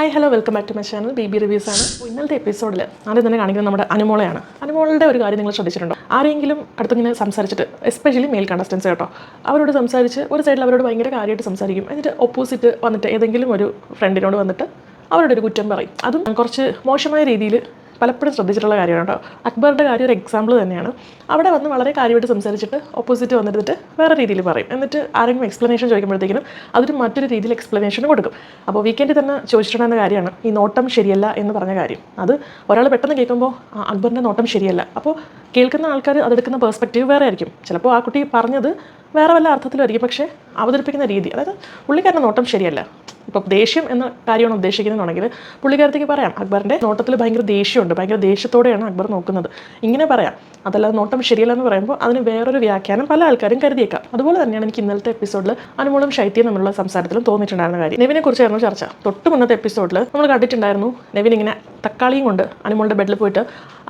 Hi hello welcome back to my channel B B reviews ആണ്. ഇന്നലത്തെ എപ്പിസോഡിൽ ആദ്യം തന്നെ കാണിക്കുന്നത് നമ്മുടെ അനുമോളയാണ്. അനുമോളുടെ ഒരു കാര്യം നിങ്ങൾ ശ്രദ്ധിച്ചിട്ടുണ്ടോ? ആരെങ്കിലും അടുത്തിങ്ങനെ സംസാരിച്ചിട്ട് എസ്പെഷ്യലി മെയിൽ കണ്ടസ്റ്റൻസ് കേട്ടോ അവരോട് സംസാരിച്ച് ഒരു സൈഡിൽ അവരോട് ഭയങ്കര കാര്യമായിട്ട് സംസാരിക്കും. എന്നിട്ട് ഓപ്പോസിറ്റ് വന്നിട്ട് ഏതെങ്കിലും ഒരു ഫ്രണ്ടിനോട് വന്നിട്ട് അവരുടെ ഒരു കുറ്റം പറയും. അതും കുറച്ച് മോശമായ രീതിയിൽ പലപ്പോഴും ശ്രദ്ധിച്ചിട്ടുള്ള കാര്യമാണ് കേട്ടോ. അക്ബറിന്റെ കാര്യം ഒരു എക്സാമ്പിൾ തന്നെയാണ്. അവിടെ വന്ന് വളരെ കാര്യമായിട്ട് സംസാരിച്ചിട്ട് ഓപ്പോസിറ്റ് വന്നിട്ട് വേറെ രീതിയിൽ പറയും. എന്നിട്ട് ആരെങ്കിലും എക്സ്പ്ലനേഷൻ ചോദിക്കുമ്പോഴത്തേക്കിനും അതൊരു മറ്റൊരു രീതിയിൽ എക്സ്പ്ലനേഷൻ കൊടുക്കും. അപ്പോൾ വീക്കെൻഡിൽ തന്നെ ചോദിച്ചിട്ടുണ്ടെന്ന കാര്യമാണ് ഈ നോട്ടം ശരിയല്ല എന്ന് പറഞ്ഞ കാര്യം. അത് ഒരാൾ പെട്ടെന്ന് കേൾക്കുമ്പോൾ അക്ബറിന്റെ നോട്ടം ശരിയല്ല. അപ്പോൾ കേൾക്കുന്ന ആൾക്കാർ അതെടുക്കുന്ന പെർസ്പെക്റ്റീവ് വേറെ ആയിരിക്കും. ചിലപ്പോൾ ആ കുട്ടി പറഞ്ഞത് വേറെ വല്ല അർത്ഥത്തിലായിരിക്കും പക്ഷേ അവതരിപ്പിക്കുന്ന രീതി അതായത് പുള്ളിക്കാരന്റെ നോട്ടം ശരിയല്ല. ഇപ്പോൾ ദേഷ്യം എന്ന കാര്യമാണ് ഉദ്ദേശിക്കുന്നതെന്നുണ്ടെങ്കിൽ പുള്ളിക്കാരത്തേക്ക് പറയാം അക്ബറിന്റെ നോട്ടത്തിൽ ഭയങ്കര ദേഷ്യമുണ്ട് ഭയങ്കര ദേഷ്യത്തോടെയാണ് അക്ബർ നോക്കുന്നത്. ഇങ്ങനെ പറയാം. അതല്ലാതെ നോട്ടം ശരിയല്ല എന്ന് പറയുമ്പോൾ അതിന് വേറൊരു വ്യാഖ്യാനം പല ആൾക്കാരും കരുതിയേക്കാം. അതുപോലെ തന്നെയാണ് എനിക്ക് ഇന്നലത്തെ എപ്പിസോഡിൽ അനുമോളും ശൈത്യം തമ്മിലുള്ള സംസാരത്തിലും തോന്നിയിട്ടുണ്ടായിരുന്ന കാര്യം. നെവിനെ കുറിച്ചായിരുന്നു ചർച്ച. തൊട്ട് മുന്നത്തെ എപ്പിസോഡിൽ നമ്മൾ കണ്ടിട്ടുണ്ടായിരുന്നു നെവിൻ ഇങ്ങനെ തക്കാളിയും കൊണ്ട് അനുമോളുടെ ബെഡിൽ പോയിട്ട്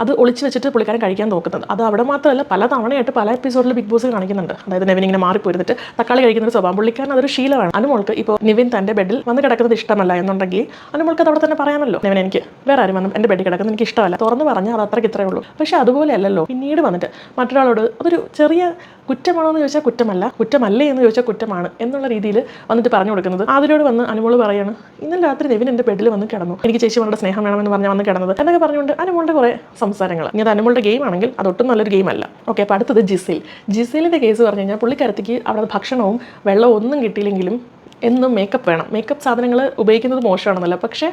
അത് ഒളിച്ച് വെച്ചിട്ട് പുള്ളിക്കാരൻ കഴിക്കാൻ നോക്കുന്നത്. അത് അവിടെ മാത്രമല്ല പല തവണയായിട്ട് പല എപ്പിസോഡിൽ ബിഗ് ബോസ് കാണിക്കുന്നുണ്ട്. അതായത് നെവിൻ ഇങ്ങനെ മാറിപ്പോയിരുന്നിട്ട് തക്കാളി കഴിക്കുന്ന ഒരു സ്വഭാവം. പുള്ളിക്കാരൻ അതൊരു ശീലമാണ്. അനുമോൾക്ക് ഇപ്പോൾ നിവിൻ തന്റെ ബെഡിൽ വന്ന് കിടക്കുന്നത് ഇഷ്ടമല്ല എന്നുണ്ടെങ്കിൽ അനുമോൾക്ക് അത് അവിടെ തന്നെ പറയാമല്ലോ. നെവിൻ എനിക്ക് വേറെ ആരും വന്ന് എന്റെ ബെഡിൽ കിടക്കുന്നത് എനിക്ക് ഇഷ്ടമല്ല. തുറന്ന് പറഞ്ഞാൽ അത് അത്രയ്ക്ക് ഇത്രയേ ഉള്ളൂ. പക്ഷേ അതുപോലെ അല്ലല്ലോ പിന്നീട് വന്നിട്ട് മറ്റൊരാളോട് അതൊരു ചെറിയ കുറ്റമാണോ എന്ന് ചോദിച്ചാൽ കുറ്റമല്ല കുറ്റമല്ലേ എന്ന് ചോദിച്ചാൽ കുറ്റമാണ് എന്നുള്ള രീതിയിൽ വന്നിട്ട് പറഞ്ഞു കൊടുക്കുന്നത്. അതിനോട് വന്ന് അനുമോൾ പറയാണ് ഇന്നലെ രാത്രി നെവിൻ എന്റെ ബെഡിൽ വന്ന് കിടന്നു. എനിക്ക് ചേച്ചിമാരുടെ സ്നേഹം വേണമെന്ന് പറഞ്ഞാൽ വന്ന് കിടന്നത് എന്നൊക്കെ പറഞ്ഞുകൊണ്ട് അനുമോളുടെ കുറേ സംസാരങ്ങൾ. ഇനി അത് അനുമോളുടെ ഗെയിം ആണെങ്കിൽ അതൊട്ടും നല്ലൊരു ഗെയിം അല്ല. ഓക്കെ അപ്പോൾ അടുത്തത് ജിസേൽ. ജിസേലിന്റെ കേസ് പറഞ്ഞു കഴിഞ്ഞാൽ പുള്ളിക്കരത്തിക്ക് അവിടെ ഭക്ഷണവും വെള്ളവും ഒന്നും കിട്ടിയില്ലെങ്കിലും എന്നും മേക്കപ്പ് വേണം. മേക്കപ്പ് സാധനങ്ങൾ ഉപയോഗിക്കുന്നത് മോശമാണെന്നല്ല. പക്ഷേ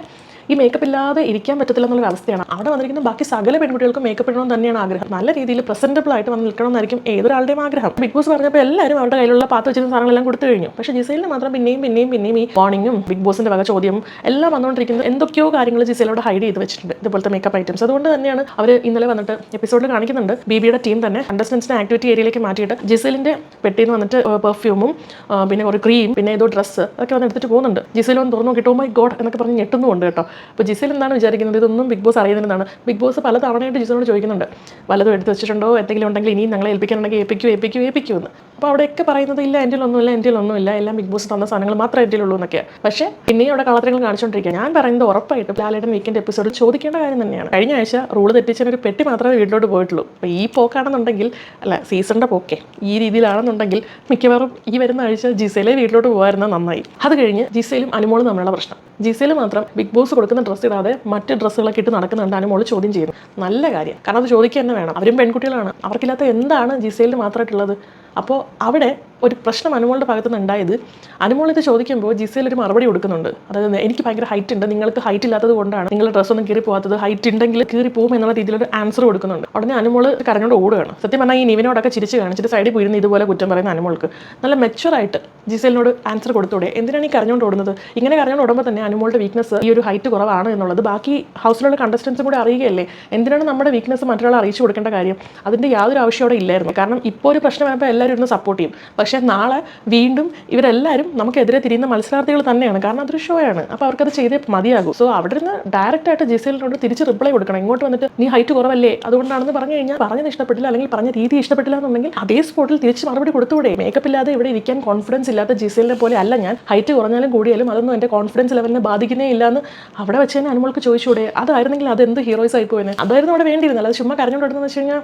ഈ മേക്കപ്പ് ഇല്ലാതെ ഇരിക്കാൻ പറ്റത്തില്ല എന്നുള്ള അവസ്ഥയാണ്. അവിടെ വന്നിരിക്കുന്ന ബാക്കി സകല പെൺകുട്ടികൾക്കും മേക്കപ്പ് ഇടണം തന്നെയാണ് ആഗ്രഹം. നല്ല രീതിയിൽ പ്രസന്റബിൾ ആയിട്ട് വന്ന് നിൽക്കണമെന്നായിരിക്കും ഏതൊരാളുടെയും ആഗ്രഹം. ബിഗ് ബോസ് പറഞ്ഞപ്പോൾ എല്ലാവരും അവരുടെ കയ്യിലുള്ള പാത്ത് വെച്ചിരുന്ന സാധനങ്ങളെല്ലാം കൊടുത്തു കഴിഞ്ഞു. പക്ഷേ ജിസൈലിന് മാത്രം പിന്നെയും പിന്നെയും പിന്നെയും ഈ വാർണിങ്ങും ബിഗ് ബോസിന്റെ വക ചോദ്യം എല്ലാം വന്നുകൊണ്ടിരിക്കുന്നത് എന്തൊക്കെയോ കാര്യങ്ങൾ ജിസൈലോട് ഹൈഡ് ചെയ്ത് വെച്ചിട്ടുണ്ട് ഇതുപോലത്തെ മേക്കപ്പ് ഐറ്റംസ് അതുകൊണ്ട് തന്നെയാണ് അവർ ഇന്നലെ വന്നിട്ട് എപ്പിസോഡിൽ കാണിക്കുന്നുണ്ട്. ബിബിയുടെ ടീം തന്നെ കണ്ടസ്റ്റൻസിനെ ആക്ടിവിറ്റി ഏരിയയിലേക്ക് മാറ്റിയിട്ട് ജിസൈലിന്റെ പെട്ടിന്ന് വന്നിട്ട് പെർഫ്യൂമും പിന്നെ ഒരു ക്രീം പിന്നെ ഏതോ ഡ്രസ്സ് അതൊക്കെ വന്ന് എടുത്തിട്ട് പോകുന്നുണ്ട്. ജിസൈൽ ഒന്ന് തുറന്നു നോക്കിയിട്ട് മൈ ഗോഡ് എന്നൊക്കെ പറഞ്ഞ് ഞെട്ടുന്നുണ്ട് കേട്ടോ. അപ്പോൾ ജിസൽ എന്താണ് വിചാരിക്കുന്നത്? ഇതൊന്നും ബിഗ് ബോസ് അറിയുന്നതാണ് ബിഗ് ബോസ് പല തവണയായിട്ട് ജിസിനോട് ചോദിക്കുന്നുണ്ട്. വല്ലതും എടുത്ത് വെച്ചിട്ടുണ്ടോ? എന്തെങ്കിലും ഉണ്ടെങ്കിൽ ഇനിയും ഞങ്ങളെ ഏൽപ്പിക്കാനുണ്ടെങ്കിൽ ഏൽപ്പിക്കൂ ഏൽപ്പിക്കൂ ഏൽപ്പിക്കൂ എന്ന്. അപ്പോൾ അവിടെയൊക്കെ പറയുന്നത് ഇല്ല എന്റെ ഒന്നുമില്ല എന്റെ ഒന്നുമില്ല എല്ലാം ബിഗ് ബോസ് തന്ന സാധനങ്ങൾ മാത്രമേ എന്റെ ഉള്ളൂ എന്നൊക്കെ. പക്ഷേ പിന്നെയും അവിടെ കളത്രങ്ങൾ കാണിച്ചുകൊണ്ടിരിക്കുക ഞാൻ പറയുന്നത് ഉറപ്പായിട്ടും ലാലയുടെ വീക്കെൻഡ് എപ്പിസോഡ് ചോദിക്കേണ്ട കാര്യം തന്നെയാണ്. കഴിഞ്ഞ ആഴ്ച റൂൾ തെറ്റിച്ചതിന് ഒരു പെട്ടി മാത്രമേ വീട്ടിലോട്ട് പോയിട്ടുള്ളൂ. അപ്പോൾ ഈ പോക്കാണെന്നുണ്ടെങ്കിൽ അല്ല സീസണിന്റെ പോക്കെ. ഈ രീതിയിലാണെന്നുണ്ടെങ്കിൽ മിക്കവാറും ഈ വരുന്ന ആഴ്ച ജിസയിലെ വീട്ടിലോട്ട് പോകാമായിരുന്നത് നന്നായി. അത് കഴിഞ്ഞ് ജിസയിലും അനുമോളും തമ്മിലുള്ള പ്രശ്നം. ജിസയിൽ മാത്രം ബിഗ് ബോസ് കൊടുക്കുന്ന ഡ്രസ്സ് ഇടാതെ മറ്റ് ഡ്രസ്സുകളൊക്കെ ഇട്ട് നടക്കുന്നുണ്ട് അനുമോൾ ചോദ്യം ചെയ്യുന്നു. നല്ല കാര്യം. കാരണം അത് ചോദിക്കുക തന്നെ വേണം. അവരും പെൺകുട്ടികളാണ്. അവർക്കില്ലാത്ത എന്താണ് ജിസയിൽ മാത്രമായിട്ടുള്ളത്? അപ്പോൾ അവിടെ ഒരു പ്രശ്നം അനുമോളുടെ ഭാഗത്തു നിന്ന് ഉണ്ടായത് അനുമോൾ ഇത് ചോദിക്കുമ്പോൾ ജിസയിൽ ഒരു മറുപടി കൊടുക്കുന്നുണ്ട്. അതായത് എനിക്ക് ഭയങ്കര ഹൈറ്റ് ഉണ്ട് നിങ്ങൾക്ക് ഹൈറ്റ് ഇല്ലാത്തത് കൊണ്ടാണ് ഡ്രസ് ഒന്നും കീറി പോകാത്തത് ഹൈറ്റ് ഉണ്ടെങ്കിൽ കീറി പോകും എന്നുള്ള രീതിയിലൊരു ആൻസർ കൊടുക്കുന്നുണ്ട്. ഉടനെ അനുമോൾ കരഞ്ഞോട് ഓടുകയാണ്. സത്യം പറഞ്ഞാൽ ഈ നിവിനോടൊക്കെ ചിരിച്ച് കാണിച്ചിട്ട് സൈഡിൽ പോയിരുന്ന് ഇതുപോലെ കുറ്റം പറയുന്ന അനുമോൾക്ക്. നല്ല മെച്ചുവറായിട്ട് ജിസലിനോട് ആൻസർ കൊടുത്തോടെ എന്തിനാണ് ഈ കരഞ്ഞോണ്ട് ഓടുന്നത്? ഇങ്ങനെ കരഞ്ഞോണ്ട് ഓടുമ്പോൾ തന്നെ അനുമോളുടെ വീക്ക്നസ് ഈ ഒരു ഹൈറ്റ് കുറവാണ് എന്നുള്ളത് ബാക്കി ഹൗസിലുള്ള കണ്ടസ്റ്റൻസും കൂടെ അറിയുകയല്ലേ? എന്തിനാണ് നമ്മുടെ വീക്ക്നസ് മറ്റൊരാളെ അറിയിച്ചു കൊടുക്കേണ്ട കാര്യം? അതിന്റെ യാതൊരു ആവശ്യം അവിടെ ഇല്ലായിരുന്നു കാരണം ഇപ്പോൾ ഒരു പ്രശ്നം വരുമ്പോൾ എല്ലാവരും ഇരുന്ന് സപ്പോർട്ട് ചെയ്യും. പക്ഷേ നാളെ വീണ്ടും ഇവരെല്ലാവരും നമുക്കെതിരെ തിരിയുന്ന മത്സരാർത്ഥികൾ തന്നെയാണ്. കാരണം അതൊരു ഷോ ആണ്. അപ്പോൾ അവർക്കത് ചെയ്തേ മതിയാകും. സോ അവിടെ നിന്ന് ഡയറക്റ്റ് ആയിട്ട് ജിസലിനോട് തിരിച്ച് റിപ്ലൈ കൊടുക്കണം. ഇങ്ങോട്ട് വന്നിട്ട് നീ ഹൈറ്റ് കുറവല്ലേ? അതുകൊണ്ടാണെന്ന് പറഞ്ഞു കഴിഞ്ഞാൽ പറഞ്ഞത് ഇഷ്ടപ്പെട്ടില്ല അല്ലെങ്കിൽ പറഞ്ഞ രീതി ഇഷ്ടപ്പെട്ടില്ല എന്നുണ്ടെങ്കിൽ അതേ സ്പോട്ടിൽ തിരിച്ച് മറുപടി കൊടുത്തുകൂടെ? മേക്കപ്പ് ഇല്ലാതെ ഇവിടെ ഇരിക്കാൻ കോൺഫിഡൻസ് ഇല്ലാത്ത ജിസലിനെ പോലെ അല്ല ഞാൻ. ഹൈറ്റ് കുറഞ്ഞാലും കൂടിയാലും അതൊന്നും എന്റെ കോൺഫിഡൻസ് ലെവലിനെ ബാധിക്കുന്നേ ഇല്ല എന്ന് അവിടെ വെച്ച് തന്നെ അനുമോൾക്ക് ചോദിച്ചൂടെ അതായിരുന്നെങ്കിൽ അത് എന്ത് ഹീറോയിസ് ആയി പോയെന്ന് അതായിരുന്നു അവിടെ വേണ്ടിയിരുന്നല്ലോ അത് ചുമ്മാ കരഞ്ഞുകൊണ്ടിരുന്നെന്ന് വെച്ച് കഴിഞ്ഞാൽ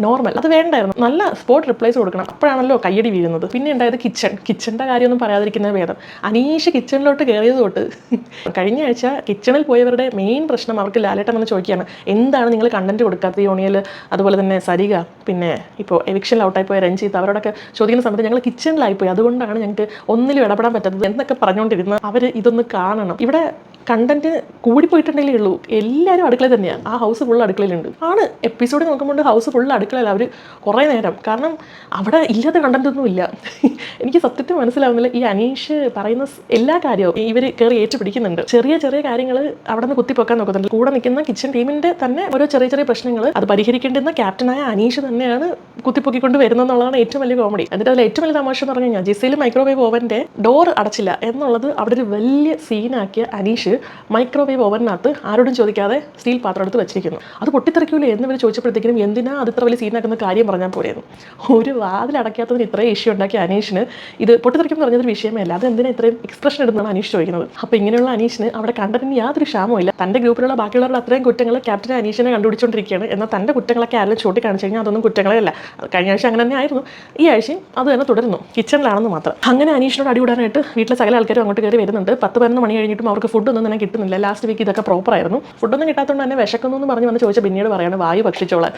നോർമൽ. അത് വേണ്ടായിരുന്നു. നല്ല സ്പോട്ട് റിപ്ലേസ് കൊടുക്കണം. അപ്പോഴാണല്ലോ കയ്യടി വീഴുന്നത്. പിന്നെ ഉണ്ടായത് കിച്ചൺ. കിച്ചണിന്റെ കാര്യമൊന്നും പറയാതിരിക്കുന്നത് ഭേദം. അനീഷ് കിച്ചണിലോട്ട് കയറിയത് തൊട്ട് കഴിഞ്ഞ ആഴ്ച കിച്ചണിൽ പോയവരുടെ മെയിൻ പ്രശ്നം അവർക്ക് ലാലേട്ടൻ എന്ന് ചോദിക്കുകയാണ്. എന്താണ് നിങ്ങൾ കണ്ടന്റ് കൊടുക്കാത്ത യോണിയൽ അതുപോലെ തന്നെ സരിക പിന്നെ ഇപ്പോൾ എവിക്ഷനിൽ ഔട്ടായി പോയ രഞ്ജിത്ത് അവരോടൊക്കെ ചോദിക്കുന്ന സമയത്ത് ഞങ്ങൾ കിച്ചണിലായി പോയി. അതുകൊണ്ടാണ് ഞങ്ങൾക്ക് ഒന്നിലും ഇടപെടാൻ പറ്റാത്തത് എന്നൊക്കെ പറഞ്ഞുകൊണ്ടിരുന്ന അവർ ഇതൊന്ന് കാണണം. ഇവിടെ കണ്ടന്റ് കൂടി കൂടിപ്പോയിട്ടുണ്ടെങ്കിലേ ഉള്ളൂ. എല്ലാവരും അടുക്കളയിൽ തന്നെയാണ് ആ ഹൗസ് ഫുൾ അടുക്കളയിലുണ്ട്. ആണ്. എപ്പിസോഡ് നോക്കുമ്പോൾ ഹൗസ് ഫുൾ അടുക്കളയിൽ അവർ കുറേ നേരം. കാരണം അവിടെ ഇല്ലാത്ത കണ്ടന്റൊന്നും ഇല്ല. എനിക്ക് സത്യത്തിൽ മനസ്സിലാവുന്നില്ല ഈ അനീഷ് പറയുന്ന എല്ലാ കാര്യവും ഇവർ കയറി ഏറ്റുപിടിക്കുന്നുണ്ട്. ചെറിയ ചെറിയ കാര്യങ്ങൾ അവിടെ നിന്ന് കുത്തിപ്പൊക്കാൻ നോക്കുന്നുണ്ട്. കൂടെ നിൽക്കുന്ന കിച്ചൺ ടീമിന്റെ തന്നെ ഓരോ ചെറിയ ചെറിയ പ്രശ്നങ്ങൾ അത് പരിഹരിക്കേണ്ടുന്ന ക്യാപ്റ്റനായ അനീഷ് തന്നെയാണ് കുത്തിപ്പൊക്കിക്കൊണ്ട് വരുന്നതെന്നുള്ളതാണ് ഏറ്റവും വലിയ കോമഡി എന്നിട്ട് അതിൽ ഏറ്റവും വലിയ തമാശ എന്ന് പറഞ്ഞു കഴിഞ്ഞാൽ ജിസയിൽ മൈക്രോവേവ് ഓവന്റെ ഡോർ അടച്ചില്ല എന്നുള്ളത് അവിടെ ഒരു വലിയ സീനാക്കിയ അനീഷ് മൈക്രോവേവ് ഓവനിനകത്ത് ആരോടും ചോദിക്കാതെ സ്റ്റീൽ പാത്രം എടുത്ത് വെച്ചിരിക്കുന്നു. അത് പൊട്ടിത്തെറിക്കൂലേ എന്ന് ഇവർ ചോദിച്ചപ്പോഴത്തേക്കും എന്തിനാ അത് ഇത്ര വലിയ സീനാക്കുന്ന കാര്യം പറഞ്ഞാൽ പോരെയെന്ന് ഒരു വാതിലടയ്ക്കാത്തതിന് ഇത്രയും ഇഷ്യൂ ഉണ്ടാക്കിയ അനീഷിന് ഇത് പൊട്ടിത്തെറിക്കും പറഞ്ഞൊരു വിഷയമേ അല്ല. അത് എന്തിനാ ഇത്രയും എക്സ്പ്രഷൻ എടുത്താണ് അനീഷ് ചോദിക്കുന്നത്. അപ്പോൾ ഇങ്ങനെയുള്ള അനീഷിന് അവിടെ കണ്ടതിന് യാതൊരു ക്ഷാമവും ഇല്ല. തന്റെ ഗ്രൂപ്പിലുള്ള ബാക്കിയുള്ളവരുടെ അത്രയും കുറ്റങ്ങൾ ക്യാപ്റ്റൻ അനീഷിനെ കണ്ടുപിടിച്ചുകൊണ്ടിരിക്കുകയാണ് എന്നാൽ തന്റെ കുറ്റങ്ങളൊക്കെ ആരെങ്കിലും ചൂണ്ടിക്കാണിച്ചു കഴിഞ്ഞാൽ അതൊന്നും കുറ്റങ്ങളെ അല്ല. കഴിഞ്ഞ ആഴ്ച അങ്ങനെ തന്നെ ആയിരുന്നു. ഈ ആഴ്ചയും അത് തന്നെ തുടരുന്നു. കിച്ചണിലാണെന്ന് മാത്രം. അങ്ങനെ അനീഷിനോട് അടികൂടാനായിട്ട് വീട്ടിലെ സകല ആൾക്കാരും അങ്ങോട്ട് കയറി വരുന്നുണ്ട്. പത്ത് പതിനൊന്ന് മണി കഴിഞ്ഞിട്ടും അവർക്ക് ഫുഡൊന്നും തന്നെ കിട്ടുന്നില്ല. ലാസ്റ്റ് വീക്ക് ഇതൊക്കെ പ്രോപ്പർ ആയിരുന്നു. ഫുഡൊന്നും കിട്ടാത്തതുകൊണ്ട് തന്നെ വിശക്കുന്നു എന്ന് പറഞ്ഞ് വന്ന് ചോദിച്ച പിന്നീട് പറയാണ് വായു ഭക്ഷിച്ചോളാൻ.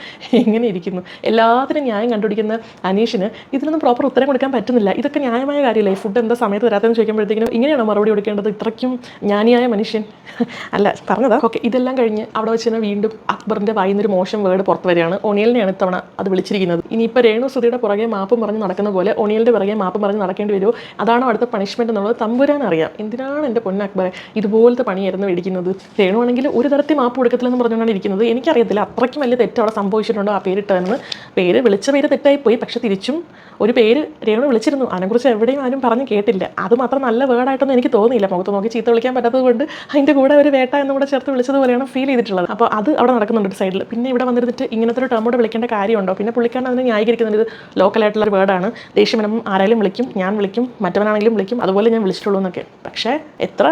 എങ്ങനെ ഇരിക്കുന്നു. എല്ലാത്തിനും ന്യായം കണ്ടുപിടിക്കുന്ന അനീഷിന് ഇതിനൊന്നും പ്രോപ്പർ ഉത്തരം കൊടുക്കാൻ പറ്റുന്നില്ല. ഇതൊക്കെ ന്യായമായ കാര്യമല്ലേ ഫുഡ് എന്താ സമയത്ത് തരാത്തെന്ന് ചോദിക്കുമ്പോഴത്തേക്കും ഇങ്ങനെയാണോ മറുപടി കൊടുക്കേണ്ടത്? ഇത്രയ്ക്കും ജ്ഞാനിയായ മനുഷ്യൻ. അല്ല പറഞ്ഞതാ. ഓക്കെ ഇതെല്ലാം കഴിഞ്ഞ് അവിടെ വെച്ച് തന്നെ വീണ്ടും അക്ബറിന്റെ വായിന്നൊരു മോശം വേർഡ് പുറത്ത് വരികയാണ്. ഒണിയലിനെയാണ് ഇത്തവണ അത് വിളിച്ചിരിക്കുന്നത്. ഇനിയിപ്പോൾ രേണു സുധിയുടെ പുറകെ മാപ്പും പറഞ്ഞ് നടക്കുന്ന പോലെ ഒണിയലിന്റെ പുറകെ മാപ്പും പറഞ്ഞ് നടക്കേണ്ടി വരുമോ അതാണോ അടുത്ത പണിഷ്മെന്റ് എന്നുള്ളത് തമ്പുരാൻ അറിയാം. എന്തിനാണ് എന്റെ പൊന്ന അക്ബറെ ഇതുപോലത്തെ പണിയായിരുന്നു മേടിക്കുന്നത് രേണു ആണെങ്കിൽ ഒരു തരത്തിൽ മാപ്പ് കൊടുക്കത്തില്ലെന്ന് പറഞ്ഞുകൊണ്ടാണ് ഇരിക്കുന്നത്. എനിക്കറിയത്തില്ല. അത്രയ്ക്കും വലിയ തെറ്റ് അവിടെ സംഭവിച്ചിട്ടുണ്ടോ? പേരിട്ടതെന്ന് പേര് വിളിച്ച പേര് തെറ്റായി പോയി പക്ഷെ തിരിച്ചും ഒരു പേര് രേണു വിളിച്ചിരുന്നു. അതിനെക്കുറിച്ച് എവിടെയും ആരും പറഞ്ഞ് കേട്ടില്ല. അത് മാത്രം നല്ല വേർഡായിട്ടൊന്നും എനിക്ക് തോന്നിയില്ല. മുഖത്ത് നോക്കി ചീത്ത വിളിക്കാൻ പറ്റാത്തത് കൊണ്ട് അതിന്റെ കൂടെ ഒരു വേട്ട എന്നും കൂടെ ചേർത്ത് വിളിച്ചതുപോലെയാണ് ഫീൽ ചെയ്തിട്ടുള്ളത്. അപ്പോൾ അത് അവിടെ നടക്കുന്നുണ്ട് ഒരു സൈഡിൽ പിന്നെ ഇവിടെ വന്നിരുന്നിട്ട് ഇങ്ങനത്തെ ഒരു ടേമോട് വിളിക്കേണ്ട കാര്യമുണ്ടോ? പിന്നെ പുള്ളിക്കാണ് അതിനെ ന്യായീകരിക്കുന്നത് ഇത് ലോക്കലായിട്ടുള്ള ഒരു വേർഡാണ് ദേഷ്യം ആരായാലും വിളിക്കും ഞാൻ വിളിക്കും മറ്റവനാണെങ്കിലും വിളിക്കും അതുപോലെ ഞാൻ വിളിച്ചിട്ടുള്ളൂ എന്നൊക്കെ. പക്ഷേ എത്ര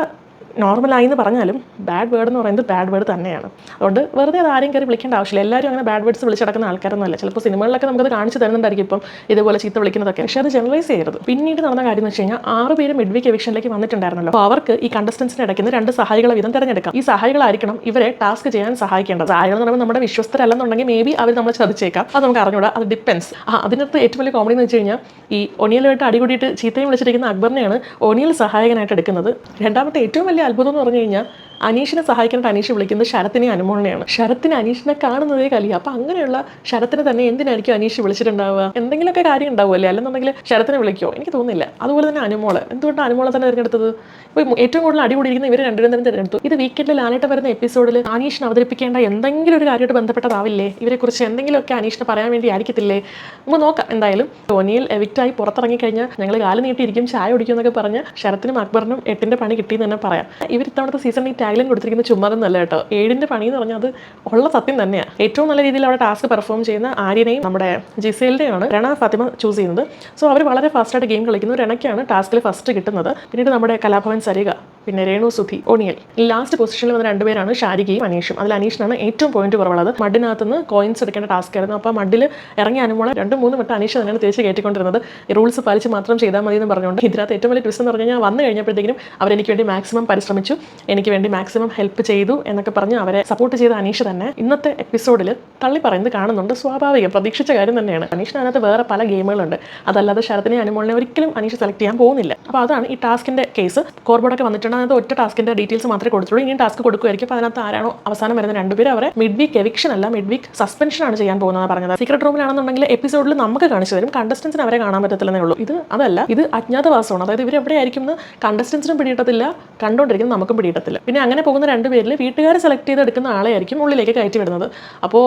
നോർമലായി എന്ന് പറഞ്ഞാലും ബാഡ് വേർഡ് എന്ന് പറയുന്നത് ബാഡ് വേർഡ് തന്നെയാണ്. അതുകൊണ്ട് വെറുതെ അത് ആരെയും കയറി വിളിക്കേണ്ട ആവശ്യമില്ല. എല്ലാവരും അങ്ങനെ ബാഡ് വേർഡ്സ് വിളിച്ചടക്കുന്ന ആൾക്കാരൊന്നുമല്ല. ചിലപ്പോൾ സിനിമകളിലൊക്കെ നമുക്കത് കാണിച്ചു തരുന്നുണ്ടായിരിക്കും ഇപ്പം ഇതുപോലെ ചീത്ത വിളിക്കുന്നതൊക്കെ. പക്ഷേ അത് ജനറലൈസ് ചെയ്യരുത്. പിന്നീട് നടന്ന കാര്യം എന്ന് വെച്ച് കഴിഞ്ഞാൽ ആറ് പേര് മിഡ്വിക്ക് എവിക്ഷനിലേക്ക് വന്നിട്ടുണ്ടായിരുന്നല്ലോ. അപ്പോൾ അവർക്ക് ഈ കണ്ടസ്റ്റൻസിന് ഇടയ്ക്ക് രണ്ട് സഹായികളെ വീതം തിരഞ്ഞെടുക്കാം. ഈ സഹായികളായിരിക്കണം ഇവരെ ടാസ്ക് ചെയ്യാൻ സഹായിക്കേണ്ടത്. സഹായികൾ എന്ന് പറയുമ്പോൾ നമ്മുടെ വിശ്വസ്തരല്ലെന്നുണ്ടെങ്കിൽ മേ ബി അവർ നമ്മൾ ചതിച്ചേക്കാം അത് നമുക്ക് അറിഞ്ഞൂടാ. അത് ഡിപ്പെൻസ് ആ അതിനകത്ത് ഏറ്റവും വലിയ കോമഡി എന്ന് വെച്ച് കഴിഞ്ഞാൽ ഈ ഒനിയലുമായിട്ട് അടികൂടിയിട്ട് ചീത്തയും വിളിച്ചിരിക്കുന്ന അക്ബറിനെയാണ് ഒനിയൽ സഹായകനായിട്ട് എടുക്കുന്നത്. രണ്ടാമത്തെ ഏറ്റവും വലിയ അത്ഭുതം എന്ന് പറഞ്ഞു കഴിഞ്ഞാൽ അനീഷിനെ സഹായിക്കാനായിട്ട് അനീഷ് വിളിക്കുന്നത് ശരത്തിനെ അനുമോളിനെയാണ്. ശരത്തിന് അനീഷിനെ കാണുന്നതേ കലി അപ്പം അങ്ങനെയുള്ള ശരത്തിനെ തന്നെ എന്തിനായിരിക്കും അനീഷ് വിളിച്ചിട്ടുണ്ടാവുക? എന്തെങ്കിലുമൊക്കെ കാര്യം ഉണ്ടാവുമല്ലേ? അല്ലെന്നുണ്ടെങ്കിൽ ശരത്തിനെ വിളിക്കുമോ എനിക്ക് തോന്നുന്നില്ല. അതുപോലെ തന്നെ അനുമോൾ. എന്തുകൊണ്ടാണ് അനുമോളെ തന്നെ തിരഞ്ഞെടുത്തത്? ഇപ്പോൾ ഏറ്റവും കൂടുതൽ അടികൂടിയിരിക്കുന്ന ഇവർ രണ്ടുപേരും തന്നെ തിരഞ്ഞെടുത്തു. ഇത് വീക്കെൻഡിൽ ആനായിട്ട് വരുന്ന എപ്പിസോഡിൽ അനീഷിനെ അവതരിപ്പിക്കേണ്ട എന്തെങ്കിലും ഒരു കാര്യമായിട്ട് ബന്ധപ്പെട്ടതാവില്ലേ? ഇവരെക്കുറിച്ച് എന്തെങ്കിലുമൊക്കെ അനീഷിനെ പറയാൻ വേണ്ടി ആയിരിക്കത്തില്ലേ? നമുക്ക് നോക്കാം. എന്തായാലും ധോനിയിൽ എവിക്റ്റായി പുറത്തിറങ്ങി കഴിഞ്ഞാൽ ഞങ്ങൾ കാൽ നീട്ടിയിരിക്കും ചായ കുടിക്കും എന്നൊക്കെ പറഞ്ഞ് ശരത്തിനും അക്ബറിനും എട്ടിന്റെ പണി കിട്ടിയെന്ന് തന്നെ പറയാം. ഇവർ ഇത്തവണത്തെ സീസണിൽ ഈ ടാഗ്ലൈൻ കൊടുത്തിരിക്കുന്ന നല്ല കേട്ടോ. ഏഴിന്റെ പണി എന്ന് പറഞ്ഞാൽ അത് ഉള്ള സത്യം തന്നെയാണ് ഏറ്റവും നല്ല രീതിയിൽ അവിടെ ടാസ്ക് പെർഫോം ചെയ്യുന്ന ആര്യനെയും നമ്മുടെ ജിസേലിനെയാണ് രണ ഫാത്തിമ ചൂസ് ചെയ്യുന്നത്. സോ അവർ വളരെ ഫാസ്റ്റായിട്ട് ഗെയിം കളിക്കുന്നു. രണയ്ക്കാണ് ടാസ്കിൽ ഫസ്റ്റ് കിട്ടുന്നത്. പിന്നീട് നമ്മുടെ കലാഭവൻ സരിക പിന്നെ രേണു സുധി ഒണിയൽ ലാസ്റ്റ് പൊസിഷനിൽ വന്ന രണ്ടുപേരാണ് ഷാരികയും അനീഷും. അതിൽ അനീഷിനാണ് ഏറ്റവും പോയിന്റ് കുറവുള്ളത്. മഡിനകത്ത് നിന്ന് കോയിൻസ് എടുക്കേണ്ട ടാസ്ക് ആയിരുന്നു. അപ്പോൾ മഡിൽ ഇറങ്ങി അനുമോളെ രണ്ട് മൂന്ന് വട്ടം അനീഷ് തന്നെയാണ് തിരിച്ച് കയറ്റിക്കൊണ്ടിരുന്നത്. റൂൾസ് പാലിച്ച് മാത്രം ചെയ്താൽ മതി എന്ന് പറഞ്ഞുകൊണ്ട് ഇതിനകത്ത് ഏറ്റവും വലിയ ട്വിസ്റ്റ് എന്ന് പറഞ്ഞു കഴിഞ്ഞാൽ വന്നു കഴിഞ്ഞപ്പോഴത്തേക്കും അവരെനിക്ക് വേണ്ടി മാക്സിമം പരിശ്രമിച്ചു. എനിക്ക് വേണ്ടി മാക്സിമം ഹെൽപ്പ് ചെയ്തു എന്നൊക്കെ പറഞ്ഞ് അവരെ സപ്പോർട്ട് ചെയ്ത അനീഷ് തന്നെ ഇന്നത്തെ എപ്പിസോഡിൽ തള്ളി പറയുന്നത് കാണുന്നുണ്ട്. സ്വാഭാവികം. പ്രതീക്ഷിച്ച കാര്യം തന്നെയാണ്. അനീഷിന് അതിനകത്ത് വേറെ പല ഗെയിമുകളുണ്ട്. അതല്ലാതെ ശരത്തിനെ അനുമോളിനെ ഒരിക്കലും അനീഷ് സെലക്ട് ചെയ്യാൻ പോകുന്നില്ല. അപ്പോൾ അതാണ് ഈ ടാസ്കിന്റെ കേസ് കോർബോർഡൊക്കെ വന്നിട്ടുണ്ട്. അതിനകത്ത് ഒറ്റ ടാസ്കിന്റെ ഡീറ്റെയിൽസ് മാത്രമേ കൊടുത്തുള്ളൂ ഇനി ടാസ്ക് കൊടുക്കുമായിരിക്കും. അപ്പോൾ അതിനകത്ത് ആരാണോ അവസാനം വരുന്ന രണ്ടുപേരും അവരെ മിഡ് വീക്ക് എവിക്ഷൻ അല്ല മിഡ് വീക്ക് സസ്പെൻഷൻ ആണ് ചെയ്യാൻ പോകുന്നത് പറഞ്ഞത്. സീക്രട്ട് റൂമിലാണെന്നുണ്ടെങ്കിൽ എപ്പിസോഡിൽ നമുക്ക് കാണിച്ചു തരും. കണ്ടസ്റ്റൻസിന് അവരെ കാണാൻ പറ്റത്തില്ലെന്നേ ഉള്ളൂ. ഇത് അതല്ല ഇത് അജ്ഞാതവാസമാണ്. അതായത് ഇവർ എവിടെയായിരിക്കും എന്ന് കണ്ടസ്റ്റൻസിനും പിടിയിട്ടത്തില്ല കണ്ടുകൊണ്ടിരിക്കുന്ന നമുക്കും പിടിയിട്ടത്തില്ല പിന്നെ അങ്ങനെ പോകുന്ന രണ്ട് രണ്ടുപേരിൽ വീട്ടുകാരെ സെലക്ട് ചെയ്ത് എടുക്കുന്ന ആളെയായിരിക്കും ഉള്ളിലേക്ക് കയറ്റി വിടുന്നത്. അപ്പോൾ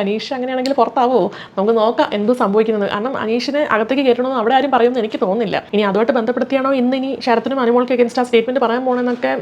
അനീഷ് അങ്ങനെയാണെങ്കിൽ പുറത്താവോ? നമുക്ക് നോക്കാം എന്ത് സംഭവിക്കുന്നത് കാരണം അനീഷിനെ അകത്തേക്ക് കയറ്റണമെന്ന് അവിടെ ആരും പറയുമെന്ന് എനിക്ക് തോന്നുന്നില്ല. ഇനി അതുമായിട്ട് ബന്ധപ്പെടുത്തിയാണോ ഇന്ന് ഇനി ശരത്തിനും അനുമോൾക്ക് അഗൻസ്റ്റ് ആ സ്റ്റേറ്റ്മെന്റ് പറയാൻ പോകണമെന്നൊക്കെ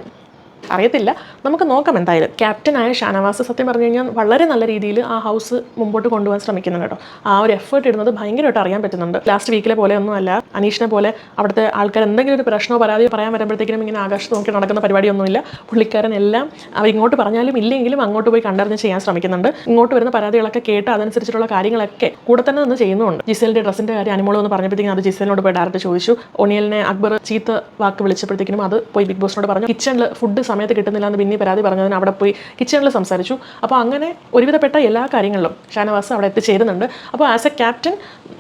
അറിയത്തില്ല. നമുക്ക് നോക്കാം എന്തായാലും. ക്യാപ്റ്റനായ ഷാനവാസ് സത്യം പറഞ്ഞു കഴിഞ്ഞാൽ വളരെ നല്ല രീതിയിൽ ആ ഹൗസ് മുമ്പോട്ട് കൊണ്ടുപോകാൻ ശ്രമിക്കുന്നുണ്ട് കേട്ടോ. ആ ഒരു എഫേർട്ട് ഇടുന്നത് ഭയങ്കരമായിട്ട് അറിയാൻ പറ്റുന്നുണ്ട്. ലാസ്റ്റ് വീക്കിലെ പോലെ ഒന്നുമല്ല. അനീഷിനെ പോലെ അവിടുത്തെ ആൾക്കാർ എന്തെങ്കിലും ഒരു പ്രശ്നമോ പരാതിയോ പറയാൻ വരുമ്പോഴത്തേക്കും ഇങ്ങനെ ആകാശത്ത് നോക്കി നടക്കുന്ന പരിപാടിയൊന്നുമില്ല. പുള്ളിക്കാരൻ എല്ലാം അവർ ഇങ്ങോട്ട് പറഞ്ഞാലും ഇല്ലെങ്കിലും അങ്ങോട്ട് പോയി കണ്ടറിഞ്ഞ് ചെയ്യാൻ ശ്രമിക്കുന്നുണ്ട്. ഇങ്ങോട്ട് വരുന്ന പരാതികളൊക്കെ കേട്ട് അതനുസരിച്ചിട്ടുള്ള കാര്യങ്ങളൊക്കെ കൂടെ തന്നെ നിന്ന് ചെയ്യുന്നുണ്ട് ജിസലിന്റെ ഡ്രസ്സിന്റെ കാര്യം അനുമോളം എന്ന് പറഞ്ഞപ്പോഴത്തേക്കും അത് ജിസലിനോട് പോയി ഡയറക്റ്റ് ചോദിച്ചു. ഒണിയലിനെ അക്ബർ ചീത്ത വാക്ക് വിളിച്ചപ്പോഴത്തേക്കും അത് പോയി ബിഗ് ബോസിനോട് പറഞ്ഞു. കിച്ചണിൽ ഫുഡ് സമയത്ത് കിട്ടുന്നില്ല എന്ന് പിന്നെ പരാതി പറഞ്ഞതിന് അവിടെ പോയി കിച്ചണിൽ സംസാരിച്ചു. അപ്പോൾ അങ്ങനെ ഒരുവിധപ്പെട്ട എല്ലാ കാര്യങ്ങളിലും ഷാനവാസ് അവിടെ എത്തിച്ചേരുന്നുണ്ട്. അപ്പോൾ ആസ് എ ക്യാപ്റ്റൻ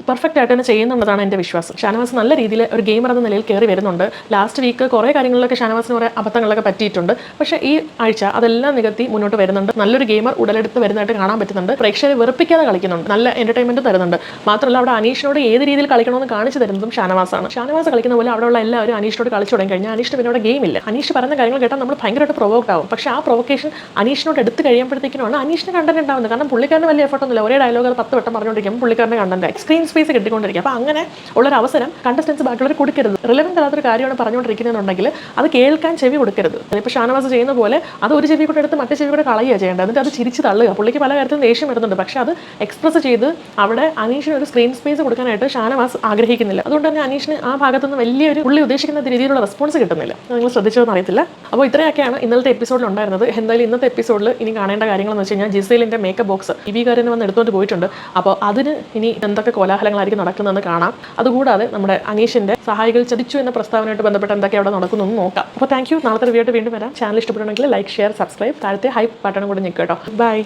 പെർഫെക്റ്റ് ആയിട്ട് തന്നെ ചെയ്യുന്നുള്ളതാണ് എന്റെ വിശ്വാസം. ഷാനവാസ് നല്ല രീതിയിൽ ഒരു ഗെയിമർ എന്ന നിലയിൽ കയറി വരുന്നുണ്ട്. ലാസ്റ്റ് വീക്ക് കുറേ കാര്യങ്ങളിലൊക്കെ ഷാനവാസിന് കുറേ അബദ്ധങ്ങളൊക്കെ പറ്റിയിട്ടുണ്ട്. പക്ഷേ ഈ ആഴ്ച അതെല്ലാം നികത്തി മുന്നോട്ട് വരുന്നുണ്ട്. നല്ലൊരു ഗെയിമർ ഉടലെടുത്ത് വരുന്നതായിട്ട് കാണാൻ പറ്റുന്നുണ്ട്. പ്രേക്ഷകരെ വെറുപ്പിക്കാതെ കളിക്കുന്നുണ്ട്. നല്ല എന്റർടൈൻമെന്റ് തരുന്നുണ്ട്. മാത്രമല്ല അവിടെ അനീഷിനോട് ഏത് രീതിയിൽ കളിക്കണമെന്ന് കാണിച്ചു തരുന്നതും ഷാനവാസാണ്. ഷാനവാസ് കളിക്കുന്ന പോലെ അവിടെയുള്ള എല്ലാവരും അനീഷിനോട് കളിച്ചു തുടങ്ങി കഴിഞ്ഞാൽ അനീഷിന് പിന്നെ അവിടെ ഗെയിം ഇല്ല. അനീഷ് പറയുന്ന കാര്യങ്ങൾ കേട്ടാൽ നമ്മൾ ഭയങ്കരമായിട്ട് പ്രൊവോക്ക് ആവും. പക്ഷേ ആ പ്രൊവക്കേഷൻ അനീഷിനോട് എടുത്ത് കഴിയുമ്പോഴത്തേക്കിനാണ് അനീഷിന് കണ്ടന്റ് ഉണ്ടാവുന്നത്. കാരണം പുള്ളിക്കാരന് വലിയ എഫർട്ട് ഒന്നുമില്ല. ഒരേ ഡയലോഗ് അത് പത്ത് വട്ടം പറഞ്ഞുകൊണ്ടിരിക്കും. പുള്ളിക്കാരന്റെ കണ്ടന്റ് സ്ക്രീൻ സ്പേസ് കിട്ടിക്കൊണ്ടിരിക്കും. അപ്പോൾ അങ്ങനെ ഉള്ളൊരു അവസരം കണ്ടസ്റ്റൻസ് ബാക്കിയുള്ളവർ കൊടുക്കരുത്. റിലവന്റ് അല്ലാത്തൊരു കാര്യമാണ് പറഞ്ഞുകൊണ്ടിരിക്കുന്നതെന്നുണ്ടെങ്കിൽ അത് കേൾക്കാൻ ചെവി കൊടുക്കരുത്. ഇപ്പോൾ ഷാനവാസ് ചെയ്യുന്ന പോലെ അത് ഒരു ചെവി കൂടെ എടുത്ത് മറ്റേ ചെവി കൂടെ കളയുക ചെയ്യേണ്ടത്. എന്നിട്ട് അത് ചിരിച്ച് തള്ളുക. പുള്ളിക്ക് പല കാര്യത്തിലും ദേഷ്യം വരുന്നുണ്ട്. പക്ഷേ അത് എക്സ്പ്രസ് ചെയ്ത് അവിടെ അനീഷിന് ഒരു സ്ക്രീൻ സ്പേസ് കൊടുക്കാനായിട്ട് ഷാനവാസ് ആഗ്രഹിക്കുന്നില്ല. അതുകൊണ്ട് തന്നെ അനീഷിന് ആ ഭാഗത്തുനിന്ന് വലിയൊരു പുള്ളി ഉദ്ദേശിക്കുന്ന രീതിയിലുള്ള റെസ്പോൺസ് കിട്ടുന്നില്ല. നിങ്ങൾ ശ്രദ്ധിച്ചതെന്ന് അറിയത്തില്ല. അപ്പോൾ ഇത്രയൊക്കെയാണ് ഇന്നലത്തെ എപ്പിസോഡിൽ ഉണ്ടായിരുന്നത്. എന്തായാലും ഇന്നത്തെ എപ്പിസോഡിൽ ഇനി കാണേണ്ട കാര്യങ്ങളെന്ന് വെച്ച് കഴിഞ്ഞാൽ ജിസേലിന്റെ മേക്കപ്പ് ബോക്സ് ഇ വി കാരനെ വന്ന് എടുത്തുകൊണ്ട് പോയിട്ടുണ്ട്. അപ്പോൾ അതിന് ഇനി എന്തൊക്കെ കോലാഹലങ്ങളായിരിക്കും നടക്കുന്നതെന്ന് കാണാം. അതുകൂടാതെ നമ്മുടെ അനീഷിന്റെ സഹായികൾ ചതിച്ചു എന്ന പ്രസ്താവനയായിട്ട് ബന്ധപ്പെട്ട് എന്തൊക്കെ അവിടെ നടക്കുന്നു എന്ന് നോക്കാം. അപ്പോൾ താങ്ക് യു നാളത്തെ വീട്ടിൽ വീണ്ടും വരാം. ചാനൽ ഇഷ്ടപ്പെടുകയാണെങ്കിൽ ലൈക്ക് ഷെയർ സബ്സ്ക്രൈബ് താഴത്തെ ഹൈപ്പ് ബട്ടണും കൂടെ ഞെക്കുക കേട്ടോ. ബൈ